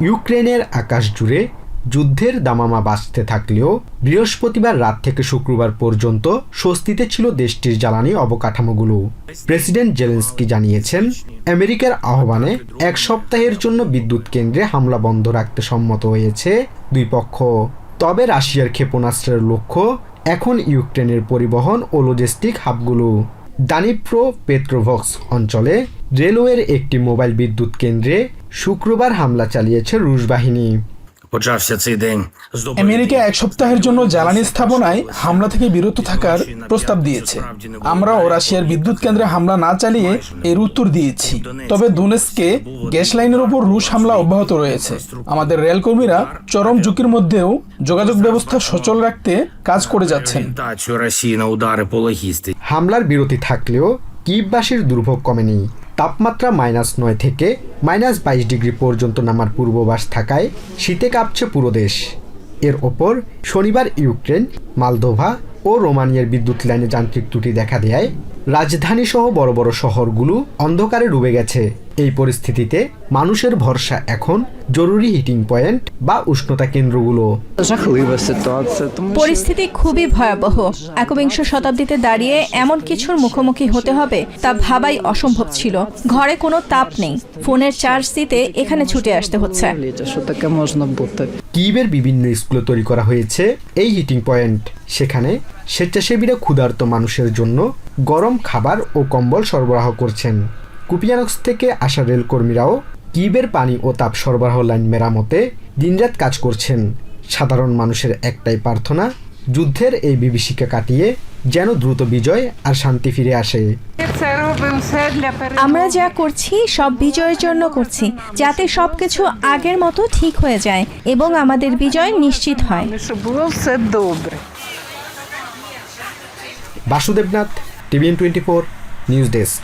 ইউক্রেনের আকাশ জুড়ে যুদ্ধের দামামা বাঁচতে থাকলেও বৃহস্পতিবার রাত থেকে শুক্রবার পর্যন্ত স্বস্তিতে ছিল দেশটির জ্বালানি অবকাঠামোগুলো। প্রেসিডেন্ট জেলেন্সকি জানিয়েছেন, আমেরিকার আহ্বানে এক সপ্তাহের জন্য বিদ্যুৎ কেন্দ্রে হামলা বন্ধ রাখতে সম্মত হয়েছে দুই পক্ষ। তবে রাশিয়ার ক্ষেপণাস্ত্রের লক্ষ্য এখন ইউক্রেনের পরিবহন ও লজিস্টিক হাবগুলো দানিপ্রো পেট্রোভক্স অঞ্চলে রেলওয়ের একটি মোবাইল বিদ্যুৎ কেন্দ্রে শুক্রবার হামলা চালিয়েছে রুশ বাহিনী। Почався цей день з доброї আমেরিকা এক সপ্তাহের জন্য জ্বালানি স্থাপনায় হামলা থেকে বিরত থাকার প্রস্তাব দিয়েছে আমরাও রাশিয়ার বিদ্যুৎ কেন্দ্রে হামলা না চালিয়ে এর উত্তর দিয়েছি তবে দুনেসকে গ্যাস লাইনের উপর রুশ হামলা অব্যাহত রয়েছে আমাদের রেলকর্মীরা চরম ঝুঁকির মধ্যেও যোগাযোগ ব্যবস্থা সচল রাখতে কাজ করে যাচ্ছেন орієнтацію Росії на удари по логістиці. হামলার বিরতি থাকলেও কিববাসীর দুর্ভোগ কমেনি তাপমাত্রা মাইনাস নয় থেকে মাইনাস বাইশ ডিগ্রি পর্যন্ত নামার পূর্বাভাস থাকায় শীতে কাঁপছে পুরো দেশ। এর ওপর শনিবার ইউক্রেন, মালদোভা ও রোমানিয়ার বিদ্যুৎ লাইনে যান্ত্রিক ত্রুটি দেখা দেয় রাজধানী সহ বড় বড় শহরগুলো অন্ধকারে ডুবে গেছে। এই পরিস্থিতিতে মানুষের ভরসা এখন জরুরি হিটিং পয়েন্ট বা উষ্ণতা কেন্দ্রগুলো। পরিস্থিতি খুবই ভয়াবহ। একবিংশ শতাব্দীতে দাঁড়িয়ে এমন কিছুর মুখোমুখি হতে হবে তা ভাবাই অসম্ভব ছিল। ঘরে কোনো তাপ নেই। ফোনের চার্জ দিতে এখানে ছুটে আসতে হচ্ছে। কিবের বিভিন্ন স্কুলে তৈরি করা হয়েছে এই হিটিং পয়েন্ট। সেখানে স্বেচ্ছাসেবীরা ক্ষুধার্ত মানুষের জন্য গরম খাবার ও কম্বল সরবরাহ করছেন। কুপিয়ানক্স থেকে আসা রেলকর্মীরাও কিবের পানি ও তাপ সরবরাহ লাইন মেরামতে দিনরাত কাজ করছেন। সাধারণ মানুষের একটাই প্রার্থনা যুদ্ধের এই বিভীষিকা কাটিয়ে যেন দ্রুত বিজয় আর শান্তি ফিরে আসে। আমরা যা করছি সব বিজয়ের জন্য করছি যাতে সবকিছু আগের মতো ঠিক হয়ে যায় এবং আমাদের বিজয় নিশ্চিত হয়। Basudebnath TVN twenty four news desk